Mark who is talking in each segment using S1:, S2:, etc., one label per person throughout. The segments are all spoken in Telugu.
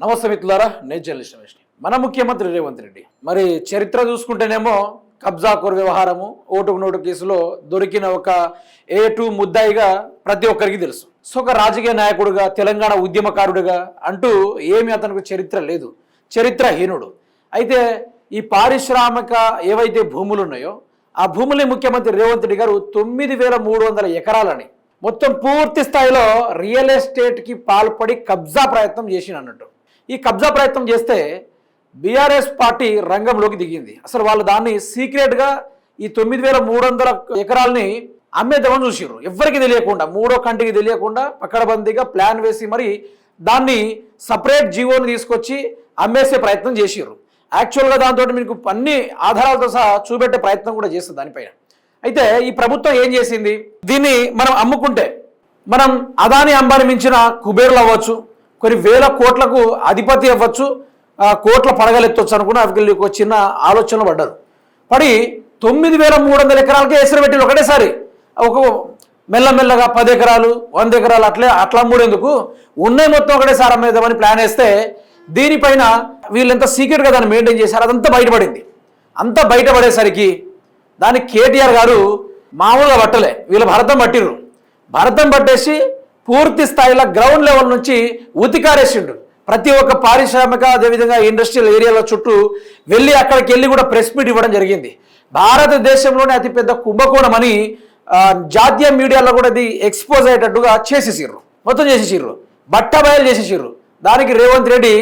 S1: నమస్తే మిత్రులారా నేను జర్నలిస్ట్ రమేష్ని. మన ముఖ్యమంత్రి రేవంత్ రెడ్డి. మరి చరిత్ర చూసుకుంటేనేమో కబ్జాకోర్ వ్యవహారము ఓటుకు నోటు కేసులో దొరికిన ఒక ఏ టూ ముద్దాయిగా ప్రతి ఒక్కరికి తెలుసు. సో ఒక రాజకీయ నాయకుడుగా తెలంగాణ ఉద్యమకారుడిగా అంటూ ఏమి అతనికి చరిత్ర లేదు. చరిత్రహీనుడు. అయితే ఈ పారిశ్రామిక ఏవైతే భూములు ఉన్నాయో ఆ భూముల్ని ముఖ్యమంత్రి రేవంత్ రెడ్డి గారు తొమ్మిది వేల మూడు వందల ఎకరాలని మొత్తం పూర్తి స్థాయిలో రియల్ ఎస్టేట్కి పాల్పడి కబ్జా ప్రయత్నం చేసిన అన్నట్టు. ఈ కబ్జా ప్రయత్నం చేస్తే బీఆర్ఎస్ పార్టీ రంగంలోకి దిగింది. అసలు వాళ్ళు దాన్ని సీక్రెట్గా ఈ తొమ్మిది వేల మూడు వందల ఎకరాలని అమ్మేద్దామని చూసారు ఎవరికి తెలియకుండా మూడో కంటికి తెలియకుండా పక్కడబందీగా ప్లాన్ వేసి మరి దాన్ని సపరేట్ జీవోని తీసుకొచ్చి అమ్మేసే ప్రయత్నం చేసిర్రు. యాక్చువల్గా దాంతో మీకు అన్ని ఆధారాలతో సహా చూపెట్టే ప్రయత్నం కూడా చేస్తుంది దానిపైన. అయితే ఈ ప్రభుత్వం ఏం చేసింది? దీన్ని మనం అమ్ముకుంటే మనం అదాని అంబాని మించిన కుబేరులు అవ్వచ్చు మరి వేల కోట్లకు అధిపతి అవ్వచ్చు కోట్ల పడగలెత్తొచ్చు అనుకుని అవి ఒక చిన్న ఆలోచనలు పడ్డారు. పడి తొమ్మిది వేల మూడు వందల ఎకరాలకే ఎసరు పెట్టారు ఒకటేసారి. ఒక మెల్లమెల్లగా పది ఎకరాలు వంద ఎకరాలు అట్లే అట్లా మూడేందుకు ఉన్నాయి మొత్తం ఒకటేసారి అమ్మేద్దామని ప్లాన్ వేస్తే దీనిపైన వీళ్ళెంత సీక్రెట్గా దాన్ని మెయింటైన్ చేశారు అదంతా బయటపడింది. అంతా బయటపడేసరికి దాన్ని కేటీఆర్ గారు మామూలుగా పట్టలే. వీళ్ళు భరతం పట్టిర్రు. భరతం పట్టేసి పూర్తి స్థాయిలో గ్రౌండ్ లెవెల్ నుంచి ఉతికారేసిండు. ప్రతి ఒక్క పారిశ్రామిక అదేవిధంగా ఇండస్ట్రియల్ ఏరియాల చుట్టూ వెళ్ళి అక్కడికి వెళ్ళి కూడా ప్రెస్ మీట్ ఇవ్వడం జరిగింది. భారతదేశంలోనే అతిపెద్ద కుంభకోణం అని జాతీయ మీడియాలో కూడా ఇది ఎక్స్పోజ్ అయ్యేటట్టుగా చేసేసిర్రు. మొత్తం చేసేసిర్రు. బట్టబయలు చేసేసిర్రు. దానికి రేవంత్ రెడ్డి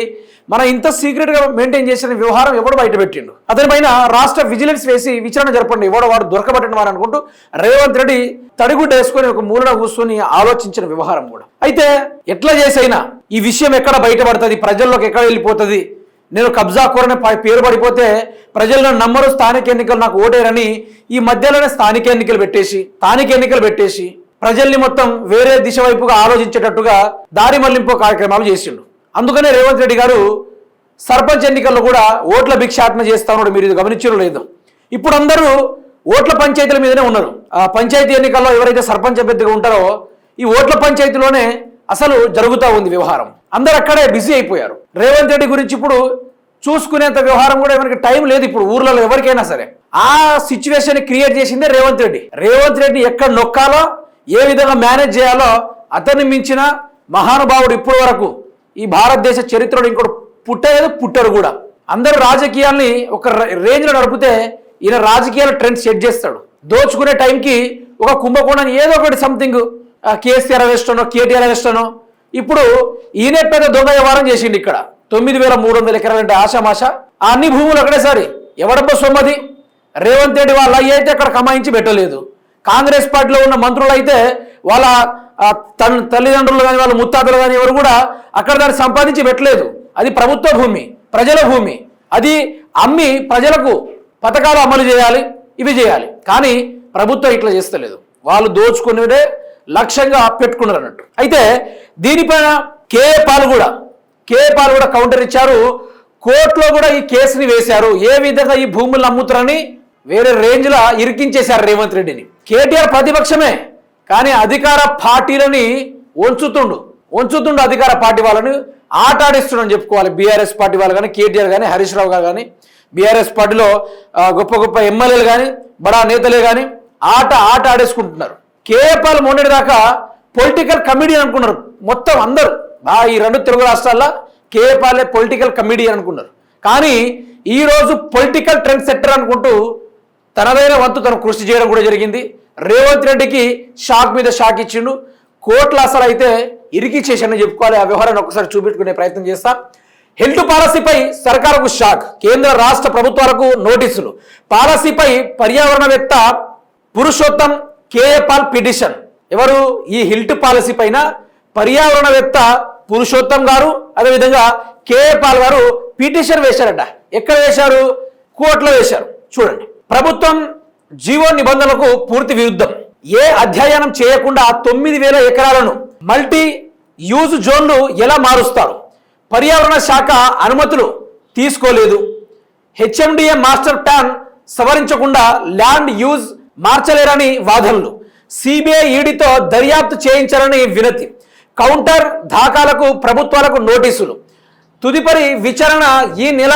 S1: మన ఇంత సీక్రెట్గా మెయింటైన్ చేసిన వ్యవహారం ఎవడు బయట పెట్టిండు? అతని పైన రాష్ట్ర విజిలెన్స్ వేసి విచారణ జరపండి ఎవడో వాడు దొరకబట్టిన వారు అనుకుంటూ రేవంత్ రెడ్డి తడిగుడ్డ వేసుకొని ఒక మూలన కూర్చొని ఆలోచించిన వ్యవహారం కూడా. అయితే ఎట్లా చేసైనా ఈ విషయం ఎక్కడ బయటపడుతుంది? ప్రజల్లోకి ఎక్కడ వెళ్ళిపోతుంది? నేను కబ్జా కూరని పేరు పడిపోతే ప్రజలను నమ్మరు స్థానిక ఎన్నికలు నాకు ఓటేరని ఈ మధ్యలోనే స్థానిక ఎన్నికలు పెట్టేసి స్థానిక ఎన్నికలు పెట్టేసి ప్రజల్ని మొత్తం వేరే దిశ వైపుగా ఆలోచించేటట్టుగా దారి మళ్ళింపు కార్యక్రమాలు చేసిండు. అందుకనే రేవంత్ రెడ్డి గారు సర్పంచ్ ఎన్నికల్లో కూడా ఓట్ల భిక్షాటన చేస్తా ఉన్నాడు. మీరు ఇది గమనించడం లేదు. ఇప్పుడు అందరూ ఓట్ల పంచాయతీల మీదనే ఉన్నారు. ఆ పంచాయతీ ఎన్నికల్లో ఎవరైతే సర్పంచ్ అభ్యర్థిగా ఉంటారో ఈ ఓట్ల పంచాయతీలోనే అసలు జరుగుతూ ఉంది వ్యవహారం. అందరు అక్కడే బిజీ అయిపోయారు. రేవంత్ రెడ్డి గురించి ఇప్పుడు చూసుకునేంత వ్యవహారం కూడా ఎవరికి టైం లేదు ఇప్పుడు ఊర్లలో ఎవరికైనా సరే. ఆ సిచ్యువేషన్ క్రియేట్ చేసిందే రేవంత్ రెడ్డి. రేవంత్ రెడ్డి ఎక్కడ నొక్కాలో ఏ విధంగా మేనేజ్ చేయాలో అతన్ని మించిన మహానుభావుడు ఇప్పటి వరకు ఈ భారతదేశ చరిత్రలో ఇంకోటి పుట్టలేదు పుట్టరు కూడా. అందరు రాజకీయాల్ని ఒక రేంజ్లో నడిపితే ఈయన రాజకీయాల ట్రెండ్ సెట్ చేస్తాడు. దోచుకునే టైంకి ఒక కుంభకోణం ఏదో ఒకటి సంథింగ్ కేసీఆర్ అరెస్టనో కేటీఆర్ అరెస్టనో ఇప్పుడు ఈయనే పెద్ద దొంగ వ్యవహారం చేసిండు ఇక్కడ. తొమ్మిది వేల మూడు వందల ఎకరాలంటే ఆశామాష అన్ని భూములు ఒకటేసారి ఎవడబ్బో సొమ్మది? రేవంత్ రెడ్డి వాళ్ళ అయ్యి అయితే అక్కడ కమాయించి పెట్టలేదు. కాంగ్రెస్ పార్టీలో ఉన్న మంత్రులు అయితే వాళ్ళ తన్ తల్లిదండ్రులు కానీ వాళ్ళ ముత్తాతలు కానీ ఎవరు కూడా అక్కడ దాన్ని సంపాదించి పెట్టలేదు. అది ప్రభుత్వ భూమి ప్రజల భూమి. అది అమ్మి ప్రజలకు పథకాలు అమలు చేయాలి ఇవి చేయాలి. కానీ ప్రభుత్వం ఇట్లా చేస్తలేదు. వాళ్ళు దోచుకునేదే లక్ష్యంగా పెట్టుకున్నారు అన్నట్టు. అయితే దీనిపైన కే పాల్ కూడా కే పాల్ కూడా కౌంటర్ ఇచ్చారు. కోర్టులో కూడా ఈ కేసుని వేశారు. ఏ విధంగా ఈ భూములను అమ్ముతారని వేరే రేంజ్లో ఇరికించేశారు రేవంత్ రెడ్డిని. కేటీఆర్ ప్రతిపక్షమే. కానీ అధికార పార్టీలని వంచుతుండు. వంచుతుండు అధికార పార్టీ వాళ్ళని ఆటాడిస్తుండని చెప్పుకోవాలి. బీఆర్ఎస్ పార్టీ వాళ్ళు కానీ కేటీఆర్ కానీ హరీష్ రావు గారు కానీ బీఆర్ఎస్ పార్టీలో గొప్ప గొప్ప ఎమ్మెల్యేలు కానీ బడా నేతలే కానీ ఆట ఆట ఆడేసుకుంటున్నారు కేపాల్ మొన్నటి దాకా పొలిటికల్ కమిడియన్ అనుకున్నారు. మొత్తం అందరూ. ఆ ఈ రెండు తెలుగు రాష్ట్రాల్లో కేపాలే పొలిటికల్ కమిడియన్ అనుకున్నారు. కానీ ఈరోజు పొలిటికల్ ట్రెండ్ సెట్టర్ అనుకుంటూ తనదైన వంతు తను కృషి చేయడం కూడా జరిగింది. రేవంత్ రెడ్డికి షాక్ మీద షాక్ ఇచ్చిండు. కోట్ల అసలు అయితే ఇరికి చెప్పుకోవాలి. ఆ వ్యవహారాన్ని ఒకసారి చూపెట్టుకునే ప్రయత్నం చేస్తా. హెల్త్ పాలసీపై సర్కారుకు షాక్. కేంద్ర రాష్ట్ర ప్రభుత్వాలకు నోటీసులు. పాలసీపై పర్యావరణవేత్త పురుషోత్తం కేఏపాల్ పిటిషన్. ఎవరు? ఈ హిల్ట్ పాలసీ పైన పర్యావరణవేత్త పురుషోత్తం గారు అదేవిధంగా కేఏపాల్ గారు పిటిషన్ వేశారట. ఎక్కడ వేశారు? కోర్టులో వేశారు. చూడండి. ప్రభుత్వం జీవో నిబంధనలకు పూర్తి విరుద్ధం. ఏ అధ్యయనం చేయకుండా తొమ్మిది వేల ఎకరాలను మల్టీ యూజ్ జోన్లు ఎలా మారుస్తారు? పర్యావరణ శాఖ అనుమతులు తీసుకోలేదు. హెచ్ఎండిఏ మాస్టర్ ప్లాన్ సవరించకుండా ల్యాండ్ యూజ్ మార్చలేరని వాదనలు. సిబిఐ ఈడీతో దర్యాప్తు చేయించాలని వినతి. కౌంటర్ దాఖాలకు ప్రభుత్వాలకు నోటీసులు. తుదిపరి విచారణ ఈ నెల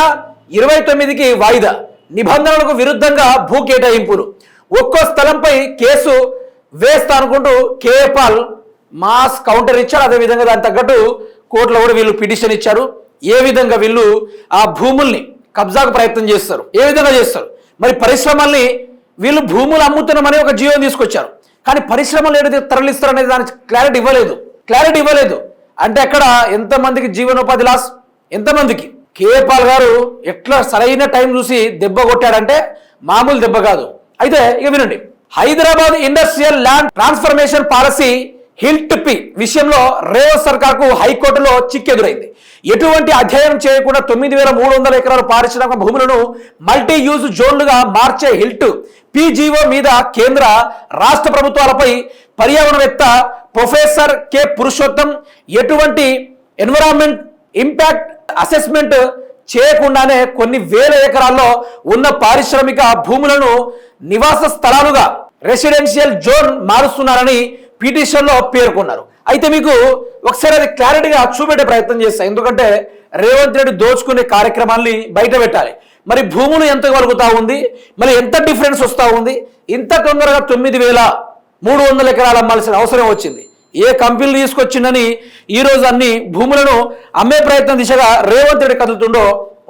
S1: ఇరవై తొమ్మిదికి వాయిదా. నిబంధనలకు విరుద్ధంగా భూ కేటాయింపులు. ఒక్కో స్థలంపై కేసు వేస్తా అనుకుంటూ కేపాల్ మాస్ కౌంటర్ ఇచ్చారు. అదేవిధంగా దానికి తగ్గట్టు కోర్టులో కూడా వీళ్ళు పిటిషన్ ఇచ్చారు. ఏ విధంగా వీళ్ళు ఆ భూముల్ని కబ్జాకు ప్రయత్నం చేస్తారు? ఏ విధంగా చేస్తారు? మరి పరిశ్రమల్ని వీళ్ళు భూములు అమ్ముతున్నామని ఒక జీవో తీసుకొచ్చారు. కానీ పరిశ్రమలు ఏదైతే తరలిస్తారు అనేది దానికి క్లారిటీ ఇవ్వలేదు. క్లారిటీ ఇవ్వలేదు. అంటే అక్కడ ఎంతమందికి జీవనోపాధి లాస్? ఎంతమందికి? కేపాల్ గారు ఎట్లా సరైన టైం చూసి దెబ్బ కొట్టాడంటే మామూలు దెబ్బ కాదు. అయితే ఇక వినండి. Hyderabad Industrial Land Transformation Policy HILT P విషయంలో రేవంత్ సర్కార్కు హైకోర్టులో చిక్కెదురైంది. ఎటువంటి అధ్యయనం చేయకుండా తొమ్మిది వేల మూడు వందల ఎకరాల పారిశ్రామిక భూములను మల్టీ యూజ్ జోన్లుగా మార్చే హిల్ట్ పీజీఓ మీద కేంద్ర రాష్ట్ర ప్రభుత్వాలపై పర్యావరణవేత్త ప్రొఫెసర్ కె పురుషోత్తం ఎటువంటి ఎన్విరాన్మెంట్ ఇంపాక్ట్ అసెస్మెంట్ చేయకుండానే కొన్ని వేల ఎకరాల్లో ఉన్న పారిశ్రామిక భూములను నివాస స్థలాలుగా రెసిడెన్షియల్ జోన్ మారుస్తున్నారని పిటిషన్లో పేర్కొన్నారు. అయితే మీకు ఒకసారి అది క్లారిటీగా చూపెట్టే ప్రయత్నం చేస్తాయి ఎందుకంటే రేవంత్ రెడ్డి దోచుకునే కార్యక్రమాన్ని బయట పెట్టాలి. మరి భూములు ఎంత కలుగుతూ ఉంది? మరి ఎంత డిఫరెన్స్ వస్తూ ఉంది? ఇంత తొందరగా తొమ్మిది వేల మూడు వందల ఎకరాలు అమ్మాల్సిన అవసరం వచ్చింది. ఏ కంపెనీలు తీసుకొచ్చిందని ఈ రోజు అన్ని భూములను అమ్మే ప్రయత్నం దిశగా రేవంత్ రెడ్డి కదులుతుండో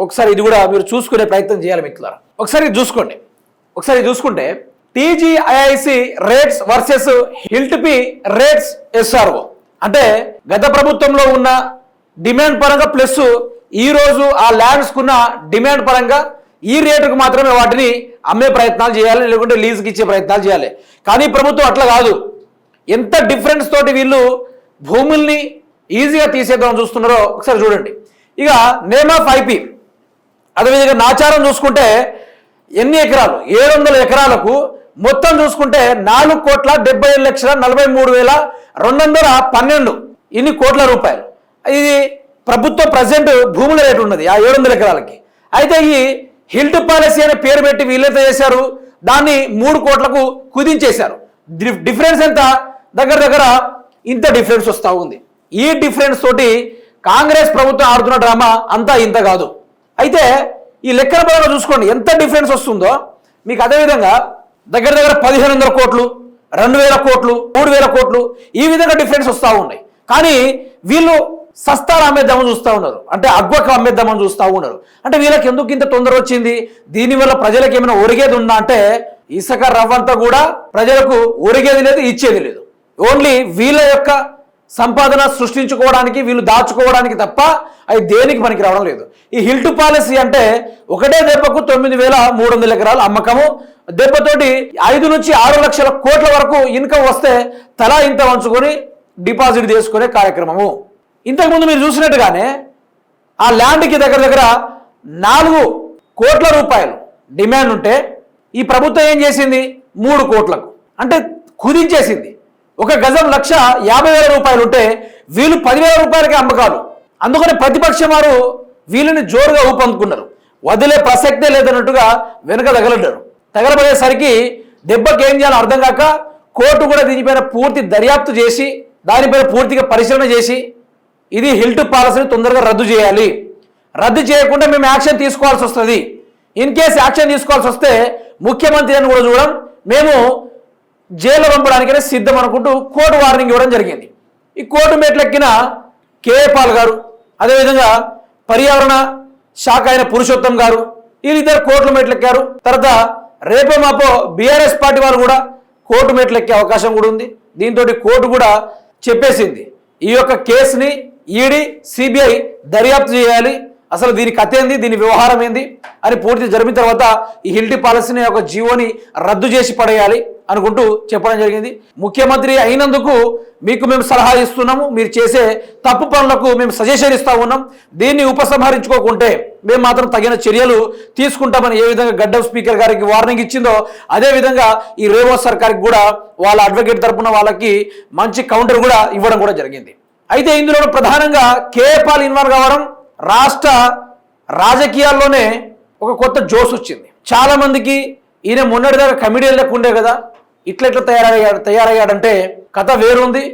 S1: ఒకసారి ఇది కూడా మీరు చూసుకునే ప్రయత్నం చేయాలి మిత్రులారా. ఒకసారి చూసుకోండి. ఒకసారి చూసుకుంటే TGIIC rates versus HILTP rates SRO. అంటే గత ప్రభుత్వంలో ఉన్న డిమాండ్ పరంగా ప్లస్ ఈరోజు ఆ ల్యాండ్స్కున్న డిమాండ్ పరంగా ఈ రేటుకు మాత్రమే వాటిని అమ్మే ప్రయత్నాలు చేయాలి లేకుంటే లీజుకి ఇచ్చే ప్రయత్నాలు చేయాలి. కానీ ప్రభుత్వం అట్లా కాదు. ఎంత డిఫరెన్స్ తోటి వీళ్ళు భూముల్ని ఈజీగా తీసేద్దాం చూస్తున్నారో ఒకసారి చూడండి. ఇక నేమ్ ఆఫ్ ఐపీ అదేవిధంగా నాచారం చూసుకుంటే ఎన్ని ఎకరాలు? ఏడు వందల ఎకరాలకు మొత్తం చూసుకుంటే నాలుగు కోట్ల డెబ్బై ఏడు లక్షల నలభై మూడు వేల రెండు వందల పన్నెండు. ఇన్ని కోట్ల రూపాయలు. ఇది ప్రభుత్వ ప్రజెంట్ భూముల రేటు ఉన్నది ఆ ఏడు వందల ఎకరాలకి. అయితే ఈ హిల్ట్ పాలసీ అనే పేరు పెట్టి వీళ్ళైతే చేశారు? దాన్ని మూడు కోట్లకు కుదించేశారు. డిఫరెన్స్ ఎంత? దగ్గర దగ్గర ఇంత డిఫరెన్స్ వస్తూ ఉంది. ఈ డిఫరెన్స్ తోటి కాంగ్రెస్ ప్రభుత్వం ఆడుతున్న డ్రామా అంతా ఇంత కాదు. అయితే ఈ లెక్కల పరంగా చూసుకోండి ఎంత డిఫరెన్స్ వస్తుందో. మీకు అదేవిధంగా దగ్గర దగ్గర పదిహేను వందల కోట్లు రెండు వేల కోట్లు మూడు వేల కోట్లు ఈ విధంగా డిఫరెన్స్ వస్తూ ఉన్నాయి. కానీ వీళ్ళు సస్తాలు అమ్మేద్దామని చూస్తూ ఉన్నారు. అంటే అగ్వకు అమ్మేద్దామని చూస్తూ ఉన్నారు. అంటే వీళ్ళకి ఎందుకు ఇంత తొందర వచ్చింది? దీనివల్ల ప్రజలకు ఏమైనా ఒరిగేది ఉందా? అంటే ఇసుక రవ్వంతా కూడా ప్రజలకు ఒరిగేది లేదు ఇచ్చేది లేదు. ఓన్లీ వీళ్ళ యొక్క సంపాదన సృష్టించుకోవడానికి వీళ్ళు దాచుకోవడానికి తప్ప అది దేనికి పనికి రావడం లేదు. ఈ హిల్టు పాలసీ అంటే ఒకటే దెబ్బకు తొమ్మిది వేల మూడు వందల ఎకరాల అమ్మకము. దెబ్బతోటి ఐదు నుంచి ఆరు లక్షల కోట్ల వరకు ఇన్కమ్ వస్తే తలా ఇంత వంచుకొని డిపాజిట్ చేసుకునే కార్యక్రమము. ఇంతకుముందు మీరు చూసినట్టుగానే ఆ ల్యాండ్కి దగ్గర దగ్గర నాలుగు కోట్ల రూపాయలు డిమాండ్ ఉంటే ఈ ప్రభుత్వం ఏం చేసింది? మూడు కోట్లకు. అంటే కుదించేసింది. ఒక గజం లక్ష యాభై వేల రూపాయలు ఉంటే వీళ్ళు పదివేల రూపాయలకే అమ్మకాలు. అందుకని ప్రతిపక్షం వారు వీళ్ళని జోరుగా ఊపందుకున్నారు. వదిలే ప్రసక్తే లేదన్నట్టుగా వెనుక తగలడ్డారు. తగలబడేసరికి దెబ్బకి ఏం చేయాలో అర్థం కాక కోర్టు కూడా దీనిపైన పూర్తి దర్యాప్తు చేసి దానిపైన పూర్తిగా పరిశీలన చేసి ఇది హిల్ట్ పాలసీని తొందరగా రద్దు చేయాలి. రద్దు చేయకుండా మేము యాక్షన్ తీసుకోవాల్సి వస్తుంది. ఇన్ కేస్ యాక్షన్ తీసుకోవాల్సి వస్తే ముఖ్యమంత్రి అని కూడా చూడడం మేము జైలు పంపడానికైనా సిద్ధం అనుకుంటూ కోర్టు వార్నింగ్ ఇవ్వడం జరిగింది. ఈ కోర్టు మెట్లెక్కిన కేఏ పాల్ గారు అదేవిధంగా పర్యావరణ శాఖ అయిన పురుషోత్తం గారు వీళ్ళిద్దరు కోర్టులు మెట్లెక్కారు. తర్వాత రేపో మాపో బీఆర్ఎస్ పార్టీ వారు కూడా కోర్టు మెట్లెక్కే అవకాశం కూడా ఉంది. దీంతో కోర్టు కూడా చెప్పేసింది. ఈ యొక్క కేసుని ఈడీ సిబిఐ దర్యాప్తు చేయాలి. అసలు దీని కథ ఏంది? దీని వ్యవహారం ఏంది? అని పూర్తి జరిపిన తర్వాత ఈ హిల్టీ పాలసీని ఒక జీవోని రద్దు చేసి పడేయాలి. అనుకుంటూ చెప్పడం జరిగింది. ముఖ్యమంత్రి అయినందుకు మీకు మేము సలహా ఇస్తున్నాము. మీరు చేసే తప్పు పనులకు మేము సజెషన్ ఇస్తూ ఉన్నాం. దీన్ని ఉపసంహరించుకోకుంటే మేము మాత్రం తగిన చర్యలు తీసుకుంటామని ఏ విధంగా గడ్డం స్పీకర్ గారికి వార్నింగ్ ఇచ్చిందో అదే విధంగా ఈ రేవో సర్కార్కి కూడా వాళ్ళ అడ్వకేట్ తరపున వాళ్ళకి మంచి కౌంటర్ కూడా ఇవ్వడం కూడా జరిగింది. అయితే ఇందులో ప్రధానంగా కేపాల్ ఇన్వాల్వ్ కావడం రాష్ట్ర రాజకీయాల్లోనే ఒక కొత్త జోస్ వచ్చింది. చాలా మందికి ఈయన మొన్నటిదాకా కమిడియన్ లెక్క ఉండే కదా. ఇట్లా ఇట్లా తయారయ్యాడు తయారయ్యాడంటే కథ వేరుంది.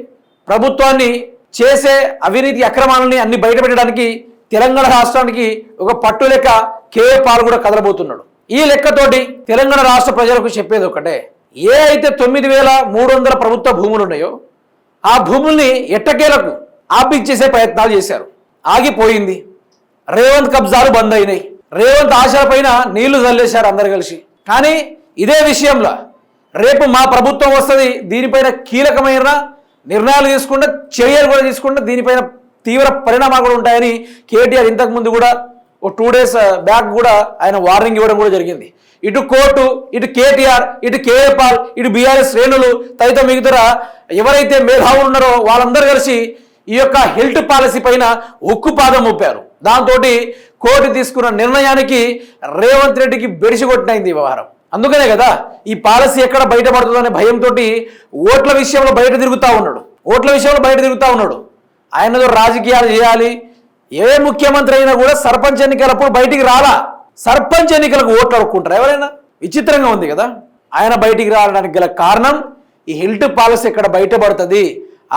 S1: ప్రభుత్వాన్ని చేసే అవినీతి అక్రమాలని అన్ని బయటపెట్టడానికి తెలంగాణ రాష్ట్రానికి ఒక పట్టు లెక్క కేఏ పాల్ కూడా కదలబోతున్నాడు. ఈ లెక్కతోటి తెలంగాణ రాష్ట్ర ప్రజలకు చెప్పేది ఒకటే. ఏ అయితే తొమ్మిది వేల మూడు వందల ప్రభుత్వ భూములు ఉన్నాయో ఆ భూముల్ని ఎట్టకేలకు ఆపించేసే ప్రయత్నాలు చేశారు. ఆగిపోయింది. రేవంత్ కబ్జాలు బంద్ అయినాయి. రేవంత్ ఆశల పైన నీళ్ళు చల్లేశారు అందరు కలిసి. కానీ ఇదే విషయంలో రేపు మా ప్రభుత్వం వస్తుంది దీనిపైన కీలకమైన నిర్ణయాలు తీసుకుంటే చర్యలు కూడా తీసుకుంటే దీనిపైన తీవ్ర పరిణామాలు కూడా ఉంటాయని కేటీఆర్ ఇంతకుముందు కూడా ఓ టూ డేస్ బ్యాక్ కూడా ఆయన వార్నింగ్ ఇవ్వడం కూడా జరిగింది. ఇటు కోర్టు ఇటు కేటీఆర్ ఇటు కేఏపాల్ ఇటు బీఆర్ఎస్ శ్రేణులు తదితర మిగతా ఎవరైతే మేధావులు ఉన్నారో వాళ్ళందరూ కలిసి ఈ యొక్క హెల్త్ పాలసీ పైన ఉక్కు పాదం మోపారు. దాంతో కోర్టు తీసుకున్న నిర్ణయానికి రేవంత్ రెడ్డికి బెడిసి కొట్టినైంది వ్యవహారం. అందుకనే కదా ఈ పాలసీ ఎక్కడ బయటపడుతుందనే భయంతో ఓట్ల విషయంలో బయట తిరుగుతూ ఉన్నాడు. ఓట్ల విషయంలో బయట తిరుగుతూ ఉన్నాడు. ఆయనతో రాజకీయాలు చేయాలి. ఏ ముఖ్యమంత్రి అయినా కూడా సర్పంచ్ ఎన్నికలప్పుడు బయటికి రాలా. సర్పంచ్ ఎన్నికలకు ఓట్లు అడుక్కుంటారు ఎవరైనా? విచిత్రంగా ఉంది కదా. ఆయన బయటికి రావడానికి గల కారణం ఈ హెల్త్ పాలసీ ఇక్కడ బయటపడుతుంది.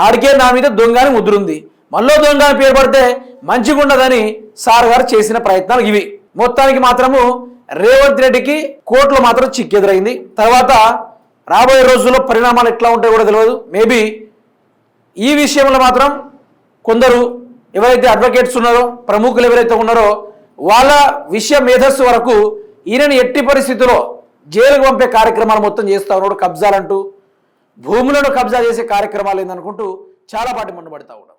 S1: ఆడికే నా మీద దొంగని ముద్రుంది మళ్ళీ దొంగ అని పేరు పడితే మంచిగా ఉండదని సార్ గారు చేసిన ప్రయత్నాలు ఇవి. మొత్తానికి మాత్రము రేవంత్ రెడ్డికి కోర్టులో మాత్రం చిక్కెదురైంది. తర్వాత రాబోయే రోజుల్లో పరిణామాలు ఎట్లా ఉంటాయో కూడా తెలియదు. మేబీ ఈ విషయంలో మాత్రం కొందరు ఎవరైతే అడ్వకేట్స్ ఉన్నారో ప్రముఖులు ఎవరైతే ఉన్నారో వాళ్ళ విషయ మేధస్సు వరకు ఈయనని ఎట్టి పరిస్థితుల్లో జైలుకు పంపే కార్యక్రమాలు మొత్తం చేస్తా ఉన్నాడు. కబ్జాలంటూ భూములను కబ్జా చేసే కార్యక్రమాలు ఏందనుకుంటూ చాలా పాటి మండుపడతా ఉన్నాడు.